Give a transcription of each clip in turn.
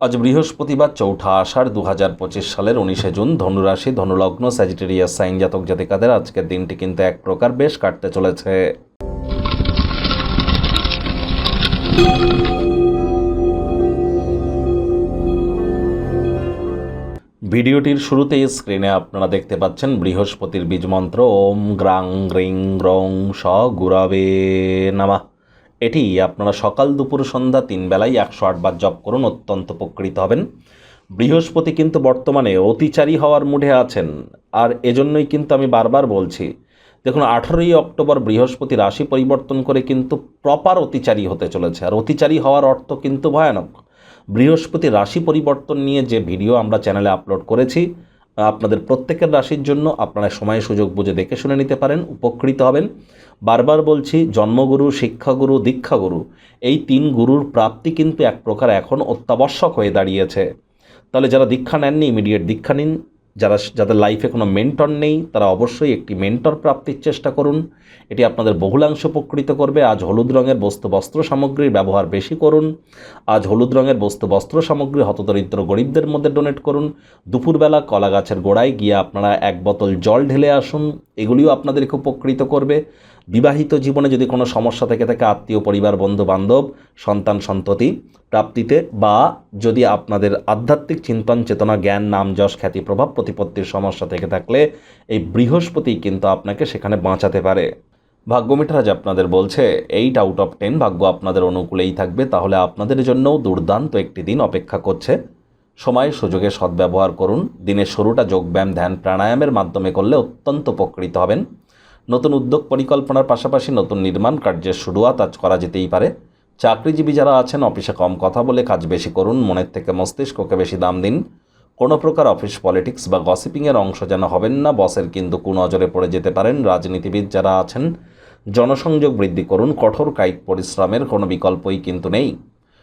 আজ বৃহস্পতিবার চৌঠা আষাঢ় দু হাজার পঁচিশ সালের উনিশে জুন ধনুরাশি ধনুলগ্ন স্যাজিটেরিয়াস সাইন জাতক জাতিকাদের আজকের দিনটি কিন্তু এক প্রকার বেশ কাটতে চলেছে। ভিডিওটির শুরুতেই স্ক্রিনে আপনারা দেখতে পাচ্ছেন বৃহস্পতির বীজমন্ত্র। ওম গ্রাং গ্রিং গ্রং স গুরাবে নামা। এটি আপনারা সকাল দুপুর সন্ধ্যা তিন বেলায় একশো আটবার জপ করুন, অত্যন্ত উপকৃত হবেন। বৃহস্পতি কিন্তু বর্তমানে অতিচারী হওয়ার মুডে আছেন, আর এজন্যই কিন্তু আমি বারবার বলছি, দেখুন, আঠেরোই অক্টোবর বৃহস্পতি রাশি পরিবর্তন করে কিন্তু প্রপার অতিচারী হতে চলেছে, আর অতিচারী হওয়ার অর্থ কিন্তু ভয়ানক। বৃহস্পতি রাশি পরিবর্তন নিয়ে যে ভিডিও আমরা চ্যানেলে আপলোড করেছি আপনাদের প্রত্যেকের রাশির জন্য আপনারা সময় সুযোগ বুঝে দেখে শুনে নিতে পারেন, উপকৃত হবেন। বারবার বলছি, জন্মগুরু, শিক্ষাগুরু, দীক্ষাগুরু, এই তিন গুরুর প্রাপ্তি কিন্তু এক প্রকার এখন অত্যাবশ্যক হয়ে দাঁড়িয়েছে। তাহলে যারা দীক্ষা নেননি ইমিডিয়েট দীক্ষা নিন। যারা যাদের লাইফে কোনো মেন্টর নেই, তারা অবশ্যই একটি মেন্টর প্রাপ্তির চেষ্টা করুন। এটি আপনাদের বহুলাংশ উপকৃত করবে। আজ হলুদ রঙের বস্তু বস্ত্র সামগ্রীর ব্যবহার বেশি করুন। আজ হলুদ রঙের বস্তু বস্ত্র সামগ্রী হতদরিদ্র গরিবদের মধ্যে ডোনেট করুন। দুপুরবেলা কলা গাছের গোড়ায় গিয়ে আপনারা এক বোতল জল ঢেলে আসুন। এগুলিও আপনাদেরকে উপকৃত করবে। বিবাহিত জীবনে যদি কোনো সমস্যা থেকে থাকে, আত্মীয়, পরিবার, বন্ধু, বান্ধব, সন্তান, সন্ততি প্রাপ্তিতে বা যদি আপনাদের আধ্যাত্মিক চিন্তন চেতনা, জ্ঞান, নাম, যশ, খ্যাতি, প্রভাব প্রতিপত্তির সমস্যা থেকে থাকলে এই বৃহস্পতি কিন্তু আপনাকে সেখানে বাঁচাতে পারে। ভাগ্যমিটার আজ আপনাদের বলছে, এইট আউট অফ টেন ভাগ্য আপনাদের অনুকূলেই থাকবে। তাহলে আপনাদের জন্যও দুর্দান্ত একটি দিন অপেক্ষা করছে। সময়, সুযোগে সদ্ব্যবহার করুন। দিনের শুরুটা যোগব্যায়াম, ধ্যান, প্রাণায়ামের মাধ্যমে করলে অত্যন্ত উপকৃত হবেন। নতুন উদ্যোগ পরিকল্পনার পাশাপাশি নতুন নির্মাণ কার্যের শুরুয়াত আজ করা যেতেই পারে। চাকরিজীবী যারা আছেন, অফিসে কম কথা বলে কাজ বেশি করুন, মনের থেকে মস্তিষ্ককে বেশি দাম দিন। কোনো প্রকার অফিস পলিটিক্স বা গসিপিংয়ের অংশ যেন হবেন না, বসের কিন্তু কুনজরে পড়ে যেতে পারেন। রাজনীতিবিদ যারা আছেন, জনসংযোগ বৃদ্ধি করুন, কঠোর কায়িক পরিশ্রমের কোনো বিকল্পই কিন্তু নেই।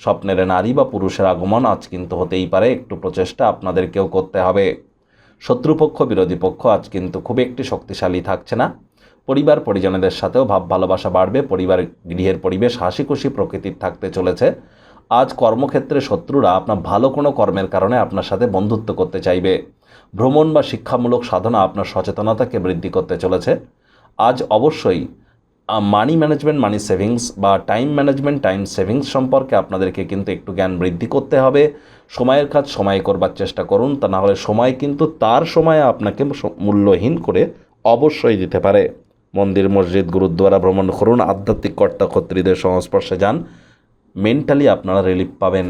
স্বপ্নের নারী বা পুরুষের আগমন আজ কিন্তু হতেই পারে, একটু প্রচেষ্টা আপনাদেরকেও করতে হবে। শত্রুপক্ষ, বিরোধী পক্ষ আজ কিন্তু খুব একটি শক্তিশালী থাকছে না। পরিবার, পরিজনদের সাথেও ভাব ভালোবাসা বাড়বে, পরিবার গৃহের পরিবেশ হাসি খুশি প্রকৃতির থাকতে চলেছে। আজ কর্মক্ষেত্রে শত্রুরা আপনার ভালো কোনো কর্মের কারণে আপনার সাথে বন্ধুত্ব করতে চাইবে। ভ্রমণ বা শিক্ষামূলক সাধনা আপনার সচেতনতাকে বৃদ্ধি করতে চলেছে। আজ অবশ্যই মানি ম্যানেজমেন্ট মানি সেভিংস বা টাইম ম্যানেজমেন্ট টাইম সেভিংস সম্পর্কে আপনাদেরকে কিন্তু একটু জ্ঞান বৃদ্ধি করতে হবে। সময়ের কাজ সময় করবার চেষ্টা করুন, তা না হলে সময় কিন্তু তার সময়ে আপনাকে মূল্যহীন করে অবশ্যই দিতে পারে। মন্দির, মসজিদ, গুরুদ্বারা ভ্রমণ করুন, আধ্যাত্মিক কর্তা কর্ত্রীদের সংস্পর্শে যান মেন্টালি আপনারা রিলিফ পাবেন।